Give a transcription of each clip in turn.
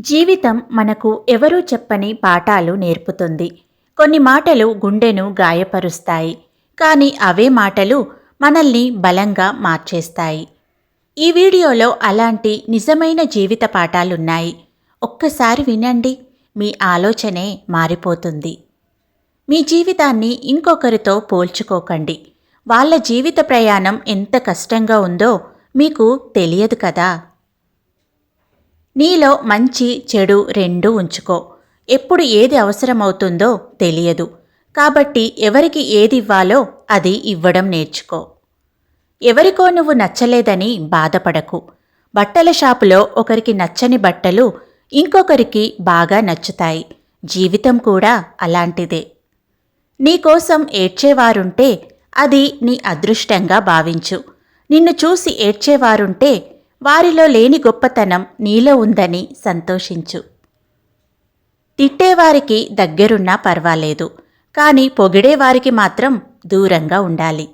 జీవితం మనకు ఎవరూ చెప్పని పాఠాలు నేర్పుతుంది. కొన్ని మాటలు గుండెను గాయపరుస్తాయి. కానీ అవే మాటలు మనల్ని బలంగా మార్చేస్తాయి. ఈ వీడియోలో అలాంటి నిజమైన జీవిత పాఠాలున్నాయి. ఒక్కసారి వినండి. మీ ఆలోచనే మారిపోతుంది. మీ జీవితాన్ని ఇంకొకరితో పోల్చుకోకండి. వాళ్ళ జీవిత ప్రయాణం ఎంత కష్టంగా ఉందో మీకు తెలియదు కదా. నీలో మంచి చెడు రెండు ఉంచుకో. ఎప్పుడు ఏది అవసరమవుతుందో తెలియదు. కాబట్టి ఎవరికి ఏది ఇవ్వాలో అది ఇవ్వడం నేర్చుకో. ఎవరికో నువ్వు నచ్చలేదని బాధపడకు. బట్టల షాపులో ఒకరికి నచ్చని బట్టలు ఇంకొకరికి బాగా నచ్చుతాయి. జీవితం కూడా అలాంటిదే. నీకోసం ఏడ్చేవారుంటే అది నీ అదృష్టంగా భావించు. నిన్ను చూసి ఏడ్చేవారుంటే వారిలో లేని గొప్పతనం నీలో ఉందని సంతోషించు. తిట్టేవారికి దగ్గరున్నా పర్వాలేదు కానీ పొగిడేవారికి మాత్రం దూరంగా ఉండాలి.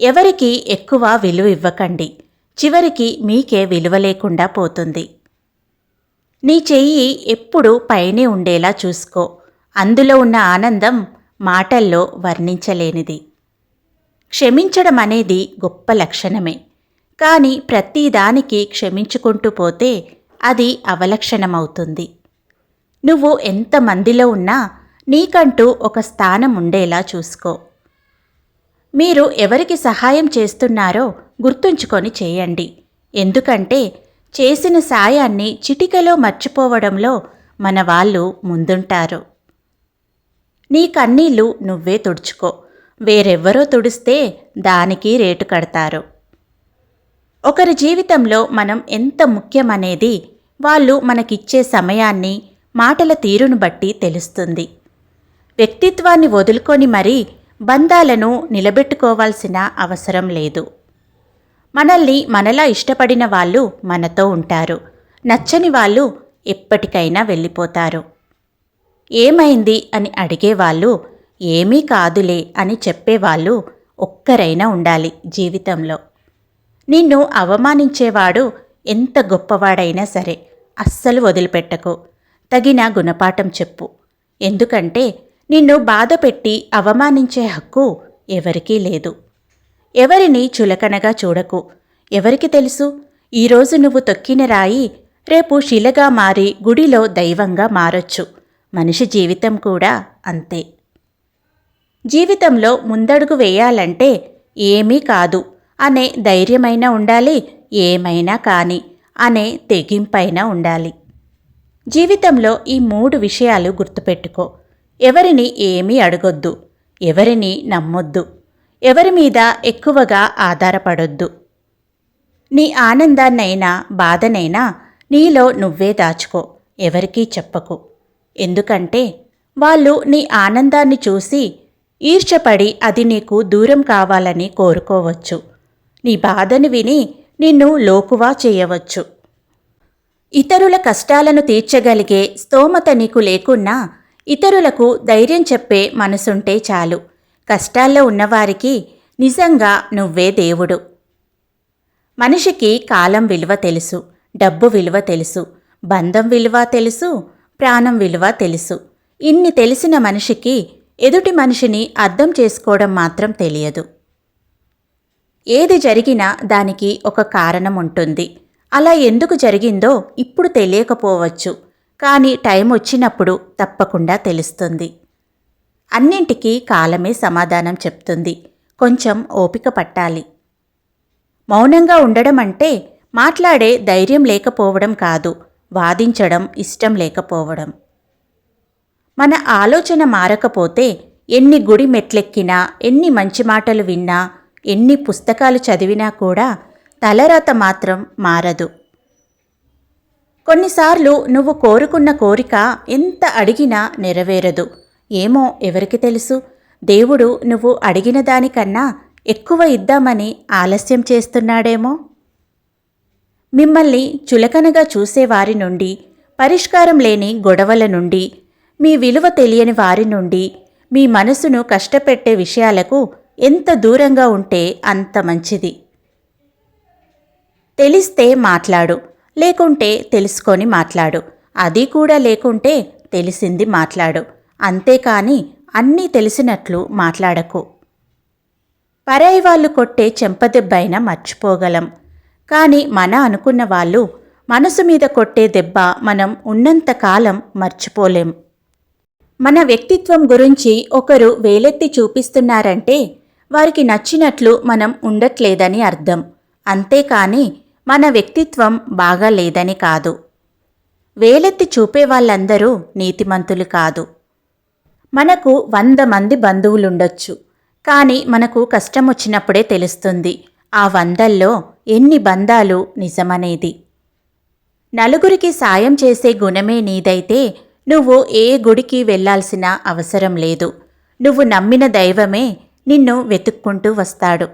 ఎవరికి ఎక్కువ విలువ ఇవ్వకండి చివరికి మీకే విలువ లేకుండా పోతుంది. నీ చెయ్యి ఎప్పుడూ పైనే ఉండేలా చూసుకో అందులో ఉన్న ఆనందం మాటల్లో వర్ణించలేనిది. క్షమించడం అనేది గొప్ప లక్షణమే. కానీ ప్రతిదానికి క్షమించుకుంటూ పోతే అది అవలక్షణమవుతుంది. నువ్వు ఎంతమందిలో ఉన్నా నీకంటూ ఒక స్థానం ఉండేలా చూసుకో. మీరు ఎవరికి సహాయం చేస్తున్నారో గుర్తుంచుకొని చేయండి. ఎందుకంటే చేసిన సాయాన్ని చిటికలో మర్చిపోవడంలో మన వాళ్ళు ముందుంటారు. నీ కన్నీళ్ళు నువ్వే తుడుచుకో. వేరెవ్వరో తుడిస్తే దానికి రేటు కడతారు. ఒకరి జీవితంలో మనం ఎంత ముఖ్యమనేది వాళ్ళు మనకిచ్చే సమయాన్ని మాటల తీరును బట్టి తెలుస్తుంది. వ్యక్తిత్వాన్ని వదులుకొని మరీ బంధాలను నిలబెట్టుకోవాల్సిన అవసరం లేదు. మనల్ని మనలా ఇష్టపడిన వాళ్ళు మనతో ఉంటారు. నచ్చని వాళ్ళు ఎప్పటికైనా వెళ్ళిపోతారు. ఏమైంది అని అడిగేవాళ్ళు ఏమీ కాదులే అని చెప్పేవాళ్ళు ఒక్కరైనా ఉండాలి జీవితంలో. నిన్ను అవమానించేవాడు ఎంత గొప్పవాడైనా సరే అస్సలు వదిలిపెట్టకు. తగిన గుణపాఠం చెప్పు. ఎందుకంటే నిన్ను బాధపెట్టి అవమానించే హక్కు ఎవరికీ లేదు. ఎవరిని చులకనగా చూడకు. ఎవరికి తెలుసు? ఈరోజు నువ్వు తొక్కిన రాయి రేపు శిలగా మారి గుడిలో దైవంగా మారొచ్చు. మనిషి జీవితం కూడా అంతే. జీవితంలో ముందడుగు వేయాలంటే ఏమీ కాదు. అనే ధైర్యమైనా ఉండాలి ఏమైనా కాని అనే తెగింపైనా ఉండాలి. జీవితంలో ఈ మూడు విషయాలు గుర్తుపెట్టుకో. ఎవరిని ఏమీ అడగొద్దు ఎవరిని నమ్మొద్దు ఎవరి మీద ఎక్కువగా ఆధారపడొద్దు. నీ ఆనందాన్నైనా బాధనైనా నీలో నువ్వే దాచుకో ఎవరికీ చెప్పకు. ఎందుకంటే వాళ్ళు నీ ఆనందాన్ని చూసి ఈర్షపడి అది నీకు దూరం కావాలని కోరుకోవచ్చు. నీ బాధను విని నిన్ను లోకువా చేయవచ్చు. ఇతరుల కష్టాలను తీర్చగలిగే స్తోమత నీకు లేకున్నా ఇతరులకు ధైర్యం చెప్పే మనసుంటే చాలు. కష్టాల్లో ఉన్నవారికి నిజంగా నువ్వే దేవుడు. మనిషికి కాలం విలువ తెలుసు డబ్బు విలువ తెలుసు బంధం విలువ తెలుసు ప్రాణం విలువ తెలుసు. ఇన్ని తెలిసిన మనిషికి ఎదుటి మనిషిని అర్థం చేసుకోవడం మాత్రం తెలియదు. ఏది జరిగినా దానికి ఒక కారణం ఉంటుంది అలా ఎందుకు జరిగిందో ఇప్పుడు తెలియకపోవచ్చు. కానీ టైం వచ్చినప్పుడు తప్పకుండా తెలుస్తుంది. అన్నింటికీ కాలమే సమాధానం చెప్తుంది. కొంచెం ఓపిక పట్టాలి. మౌనంగా ఉండడం అంటే మాట్లాడే ధైర్యం లేకపోవడం కాదు. వాదించడం ఇష్టం లేకపోవడం. మన ఆలోచన మారకపోతే ఎన్ని గుడి మెట్లెక్కినా ఎన్ని మంచి మాటలు విన్నా ఎన్ని పుస్తకాలు చదివినా కూడా తలరాత మాత్రం మారదు. కొన్నిసార్లు నువ్వు కోరుకున్న కోరిక ఎంత అడిగినా నెరవేరదు. ఏమో ఎవరికి తెలుసు? దేవుడు నువ్వు అడిగిన దానికన్నా ఎక్కువ ఇద్దామని ఆలస్యం చేస్తున్నాడేమో? మిమ్మల్ని చులకనగా చూసేవారి నుండి పరిష్కారం లేని గొడవల నుండి మీ విలువ తెలియని వారి నుండి మీ మనసును కష్టపెట్టే విషయాలకు ఎంత దూరంగా ఉంటే అంత మంచిది. తెలిస్తే మాట్లాడు లేకుంటే తెలుసుకొని మాట్లాడు. అది కూడా లేకుంటే తెలిసింది మాట్లాడు. అంతేకాని అన్నీ తెలిసినట్లు మాట్లాడకు. పరాయి వాళ్ళు కొట్టే చెంపదెబ్బైనా మర్చిపోగలం. కానీ మన అనుకున్న వాళ్ళు మనసు మీద కొట్టే దెబ్బ మనం ఉన్నంతకాలం మర్చిపోలేం. మన వ్యక్తిత్వం గురించి ఒకరు వేలెత్తి చూపిస్తున్నారంటే వారికి నచ్చినట్లు మనం ఉండట్లేదని అర్థం. అంతేకాని మన వ్యక్తిత్వం బాగా లేదని కాదు. వేలెత్తి చూపే వాళ్ళందరూ నీతిమంతులు కాదు. మనకు వంద మంది బంధువులుండొచ్చు. కానీ మనకు కష్టం వచ్చినప్పుడే తెలుస్తుంది ఆ వందల్లో ఎన్ని బంధాలు నిజమనేది. నలుగురికి సాయం చేసే గుణమే నీదైతే నువ్వు ఏ గుడికి వెళ్ళాల్సిన అవసరం లేదు. నువ్వు నమ్మిన దైవమే నిన్ను వెతుక్కుంటూ వస్తాడు.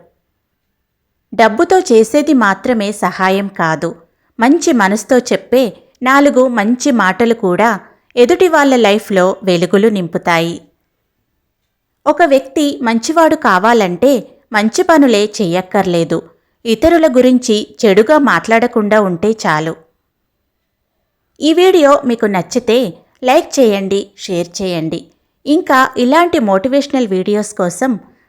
డబ్బుతో చేసేది మాత్రమే సహాయం కాదు. మంచి మనసుతో చెప్పే నాలుగు మంచి మాటలు కూడా ఎదుటి వాళ్ళ లైఫ్లో వెలుగులు నింపుతాయి. ఒక వ్యక్తి మంచివాడు కావాలంటే మంచి పనులే చెయ్యక్కర్లేదు. ఇతరుల గురించి చెడుగా మాట్లాడకుండా ఉంటే చాలు. ఈ వీడియో మీకు నచ్చితే లైక్ చేయండి షేర్ చేయండి. ఇంకా ఇలాంటి మోటివేషనల్ వీడియోస్ కోసం